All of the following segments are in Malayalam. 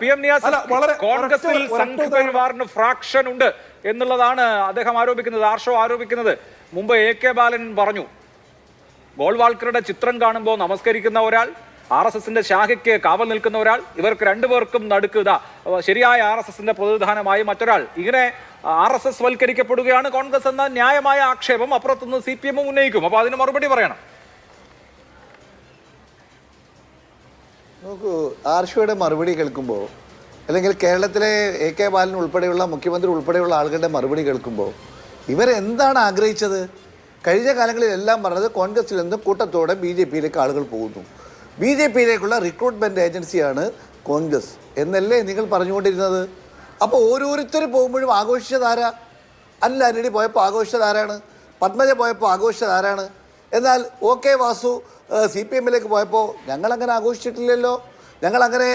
പി എം നിയാസ് കോൺഗ്രസിൽ സംഘപരിവാറിന് ഫ്രാക്ഷൻ ഉണ്ട് എന്നുള്ളതാണ് അദ്ദേഹം ആരോപിക്കുന്നത്. ആർഷോ ആരോപിക്കുന്നത്. മുമ്പ് എ കെ ബാലൻ പറഞ്ഞു ഗോൾവാൾക്കറുടെ ചിത്രം കാണുമ്പോൾ നമസ്കരിക്കുന്ന ഒരാൾ ആർ എസ് എസിന്റെ ശാഖയ്ക്ക് കാവൽ നിൽക്കുന്ന ഒരാൾ ഇവർക്ക് രണ്ടുപേർക്കും നടുക്കുക ശരിയായ ആർ എസ് എസിന്റെ പ്രതിനിധാനമായി മറ്റൊരാൾ. ഇങ്ങനെ ആർ എസ് എസ് വൽക്കരിക്കപ്പെടുകയാണ് കോൺഗ്രസ് എന്ന ന്യായമായ ആക്ഷേപം. അപ്പുറത്തുനിന്ന് സി പി എമ്മും ഉന്നയിക്കും. അപ്പൊ അതിന് മറുപടി പറയണം. നോക്കൂ ആർഷയുടെ മറുപടി കേൾക്കുമ്പോൾ അല്ലെങ്കിൽ കേരളത്തിലെ എ കെ ബാലൻ ഉൾപ്പെടെയുള്ള മുഖ്യമന്ത്രി ഉൾപ്പെടെയുള്ള ആളുകളുടെ മറുപടി കേൾക്കുമ്പോൾ ഇവരെന്താണ് ആഗ്രഹിച്ചത്? കഴിഞ്ഞ കാലങ്ങളിലെല്ലാം പറഞ്ഞത് കോൺഗ്രസിൽ നിന്നും കൂട്ടത്തോടെ ബി ജെ പിയിലേക്ക് ആളുകൾ പോകുന്നു. ബി ജെ പിയിലേക്കുള്ള റിക്രൂട്ട്മെന്റ് ഏജൻസിയാണ് കോൺഗ്രസ്. എന്നല്ലേ നിങ്ങൾ പറഞ്ഞുകൊണ്ടിരുന്നത്? അപ്പോൾ ഓരോരുത്തർ പോകുമ്പോഴും ആഘോഷിച്ചതാരാ അല്ല അനിടി പോയപ്പോൾ ആഘോഷിച്ചതാരാണ് പത്മജ പോയപ്പോൾ ആഘോഷിച്ചത് ആരാണ്? എന്നാൽ O K Vasu C P എമ്മിലേക്ക് പോയപ്പോൾ ഞങ്ങളങ്ങനെ ആഘോഷിച്ചിട്ടില്ലല്ലോ. ഞങ്ങളങ്ങനെ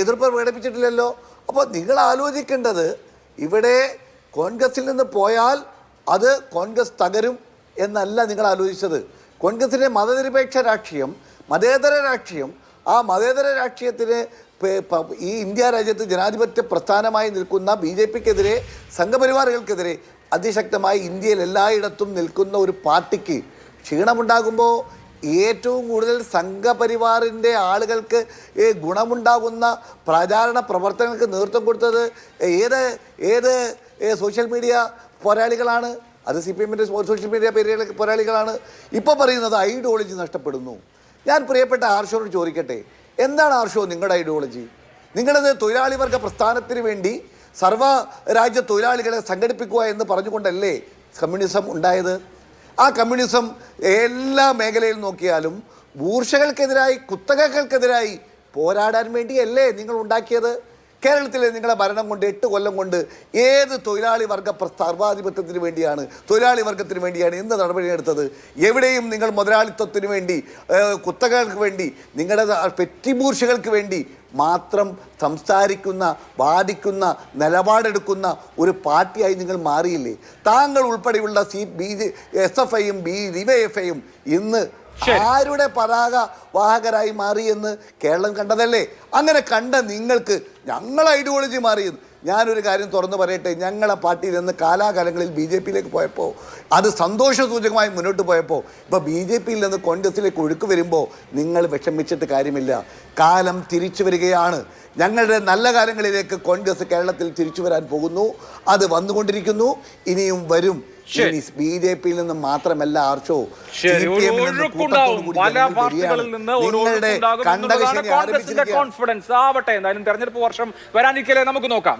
എതിർപ്പ് പ്രകടിപ്പിച്ചിട്ടില്ലല്ലോ. അപ്പോൾ നിങ്ങൾ ആലോചിക്കേണ്ടത് ഇവിടെ കോൺഗ്രസിൽ നിന്ന് പോയാൽ അത് കോൺഗ്രസ് തകരും എന്നല്ല നിങ്ങൾ ആലോചിച്ചത്. കോൺഗ്രസിന്റെ മതനിരപേക്ഷ രാഷ്ട്രീയം മതേതര രാഷ്ട്രീയം ആ മതേതര രാഷ്ട്രീയത്തിന് ഈ ഇന്ത്യ രാജ്യത്ത് ജനാധിപത്യ പ്രസ്ഥാനമായി നിൽക്കുന്ന ബി ജെ പിക്കെതിരെ സംഘപരിവാറുകൾക്കെതിരെ അതിശക്തമായി ഇന്ത്യയിൽ എല്ലായിടത്തും നിൽക്കുന്ന ഒരു പാർട്ടിക്ക് ക്ഷീണമുണ്ടാകുമ്പോൾ ഏറ്റവും കൂടുതൽ സംഘപരിവാറിന്റെ ആളുകൾക്ക് ഗുണമുണ്ടാകുന്ന പ്രചാരണ പ്രവർത്തനങ്ങൾക്ക് നേതൃത്വം കൊടുത്തത് ഏത് ഏത് സോഷ്യൽ മീഡിയ പോരാളികളാണ്? അത് സി പി എമ്മിന്റെ സോഷ്യൽ മീഡിയ പോരാളികളാണ്. ഇപ്പോൾ പറയുന്നത് ഐഡിയോളജി നഷ്ടപ്പെടുന്നു. ഞാൻ പ്രിയപ്പെട്ട ആർഷോട് ചോദിക്കട്ടെ എന്താണ് ആർഷോ നിങ്ങളുടെ ഐഡിയോളജി നിങ്ങളത് തൊഴിലാളി വർഗ പ്രസ്ഥാനത്തിന് വേണ്ടി സർവ രാജ്യ തൊഴിലാളികളെ സംഘടിപ്പിക്കുക എന്ന് പറഞ്ഞുകൊണ്ടല്ലേ കമ്മ്യൂണിസം ഉണ്ടായത്? ആ കമ്മ്യൂണിസം എല്ലാ മേഖലയിൽ നോക്കിയാലും ബൂർഷകൾക്കെതിരായി കുത്തകകൾക്കെതിരായി പോരാടാൻ വേണ്ടിയല്ലേ നിങ്ങൾ ഉണ്ടാക്കിയത്? കേരളത്തിലെ നിങ്ങളെ ഭരണം കൊണ്ട് എട്ട് കൊല്ലം കൊണ്ട് ഏത് തൊഴിലാളി വർഗ സർവാധിപത്യത്തിന് വേണ്ടിയാണ് തൊഴിലാളി വർഗത്തിന് വേണ്ടിയാണ് എന്ത് നടപടിയെടുത്തത് എവിടെയും നിങ്ങൾ മുതലാളിത്വത്തിന് വേണ്ടി കുത്തകൾക്ക് വേണ്ടി നിങ്ങളുടെ പെറ്റിബൂർഷകൾക്ക് വേണ്ടി മാത്രം സംസാരിക്കുന്ന വാദിക്കുന്ന നിലപാടെടുക്കുന്ന ഒരു പാർട്ടിയായി നിങ്ങൾ മാറിയില്ലേ? താങ്കൾ ഉൾപ്പെടെയുള്ള C B J S F ഐയും ബി ഡിവൈഎഫ്ഐയും ഇന്ന് ആരുടെ പതാക വാഹകരായി മാറിയെന്ന് കേരളം കണ്ടതല്ലേ? അങ്ങനെ കണ്ട നിങ്ങൾക്ക് ഞങ്ങൾ ഐഡിയോളജി മാറിയത് ഞാനൊരു കാര്യം തുറന്നു പറയട്ടെ? ഞങ്ങളെ പാർട്ടിയിൽ നിന്ന് കാലാകാലങ്ങളിൽ ബി ജെ പിയിലേക്ക് പോയപ്പോൾ അത് സന്തോഷസൂചകമായി മുന്നോട്ട് പോയപ്പോൾ ഇപ്പോൾ ബി ജെ പിയിൽ നിന്ന് കോൺഗ്രസിലേക്ക് ഒഴുക്ക് വരുമ്പോൾ നിങ്ങൾ വിഷമിച്ചിട്ട് കാര്യമില്ല. കാലം തിരിച്ചു വരികയാണ്. ഞങ്ങളുടെ നല്ല കാലങ്ങളിലേക്ക് കോൺഗ്രസ് കേരളത്തിൽ തിരിച്ചു വരാൻ പോകുന്നു. അത് വന്നുകൊണ്ടിരിക്കുന്നു. ഇനിയും വരും. ബി ജെ പിയിൽ നിന്ന് മാത്രമല്ല ആർച്ചോ? നിങ്ങളുടെ കോൺഗ്രസിന്റെ കോൺഫിഡൻസ് ആവട്ടെ എന്തായാലും തെരഞ്ഞെടുപ്പ് വർഷം വരാനിരിക്കലേ നമുക്ക് നോക്കാം.